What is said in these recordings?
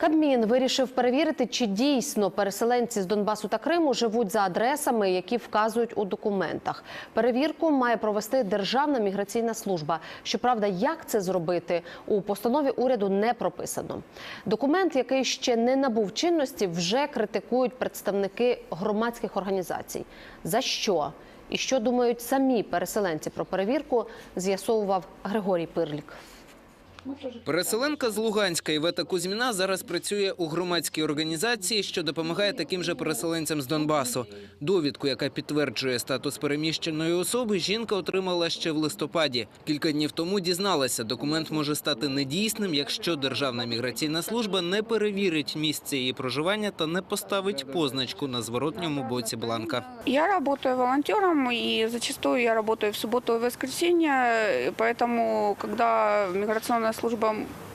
Кабмін вирішив перевірити, чи дійсно переселенці з Донбасу та Криму живуть за адресами, які вказують у документах. Перевірку має провести Державна міграційна служба. Щоправда, як це зробити у постанові уряду не прописано. Документ, який ще не набув чинності, вже критикують представники громадських організацій. За що? І що думають самі переселенці про перевірку, з'ясовував Григорій Пирлік. Переселенка з Луганська Івета Кузьміна зараз працює у громадській організації, що допомагає таким же переселенцям з Донбасу. Довідку, яка підтверджує статус переміщеної особи, жінка отримала ще в листопаді. Кілька днів тому дізналася, документ може стати недійсним, якщо Державна міграційна служба не перевірить місце її проживання та не поставить позначку на зворотньому боці бланка. Я работаю волонтером, и зачастую я работаю в субботу и воскресенье, и поэтому, когда миграционная служба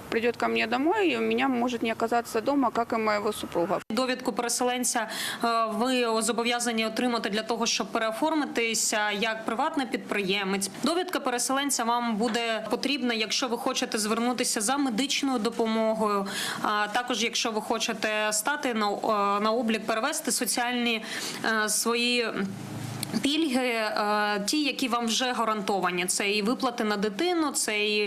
придет ко мне домой, у меня может не оказаться дома, как и моего супруга. Довідку переселенця е, ви зобов'язані отримати для того, щоб переоформитися як приватний підприємець. Довідка переселенця вам буде потрібна, якщо ви хочете звернутися за медичною допомогою. А також, якщо ви хочете стати на, е, на облік, перевести соціальні е, свої. Пільги, е, ті, які вам вже гарантовані, це і виплати на дитину, це і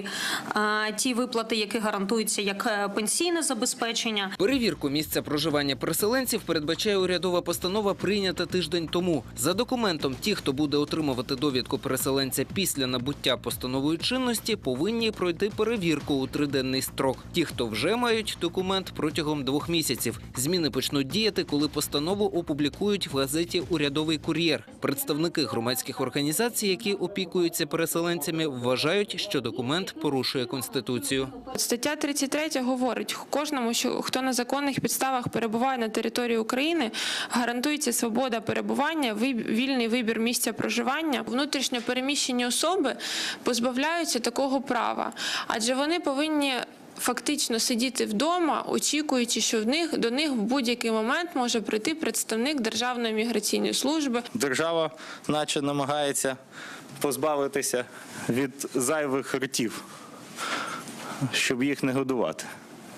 е, ті виплати, які гарантуються як е, пенсійне забезпечення. Перевірку місця проживання переселенців передбачає урядова постанова, прийнята тиждень тому. За документом, ті, хто буде отримувати довідку переселенця після набуття постановою чинності, повинні пройти перевірку у триденний строк. Ті, хто вже мають документ протягом двох місяців. Зміни почнуть діяти, коли постанову опублікують в газеті Урядовий кур'єр. Представники громадських організацій, які опікуються переселенцями, вважають, що документ порушує конституцію. Стаття 33 говорить, кожному, що хто на законних підставах перебуває на території України, гарантується свобода перебування, вільний вибір місця проживання. Внутрішньо переміщені особи позбавляються такого права, адже вони повинні. Фактично сидіти вдома, очікуючи, що в них до них в будь-який момент може прийти представник Державної міграційної служби, держава, наче намагається позбавитися від зайвих ртів, щоб їх не годувати,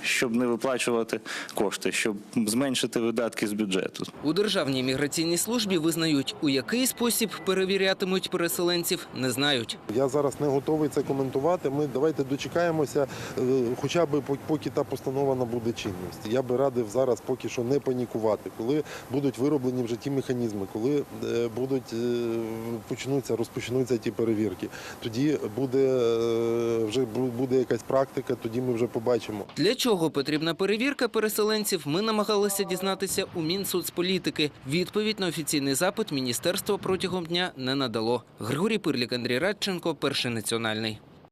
щоб не виплачувати кошти, щоб зменшити видатки з бюджету. У державній міграційній службі визнають, у який спосіб перевірятимуть переселенців, не знають. Я зараз не готовий це коментувати. Ми давайте дочекаємося, е, хоча б поки та постанова набуде чинності. Я би радив зараз поки що не панікувати, коли будуть вироблені вже ті механізми, коли е, будуть е, почнуться, розпочнуться ті перевірки. Тоді буде вже буде якась практика, тоді ми вже побачимо. Для чого потрібна перевірка переселенців, ми намагалися дізнатися у Мінсоцполітики. Відповідь на офіційний запит міністерство протягом дня не надало. Григорій Пирлік, Андрій Радченко, перший національний.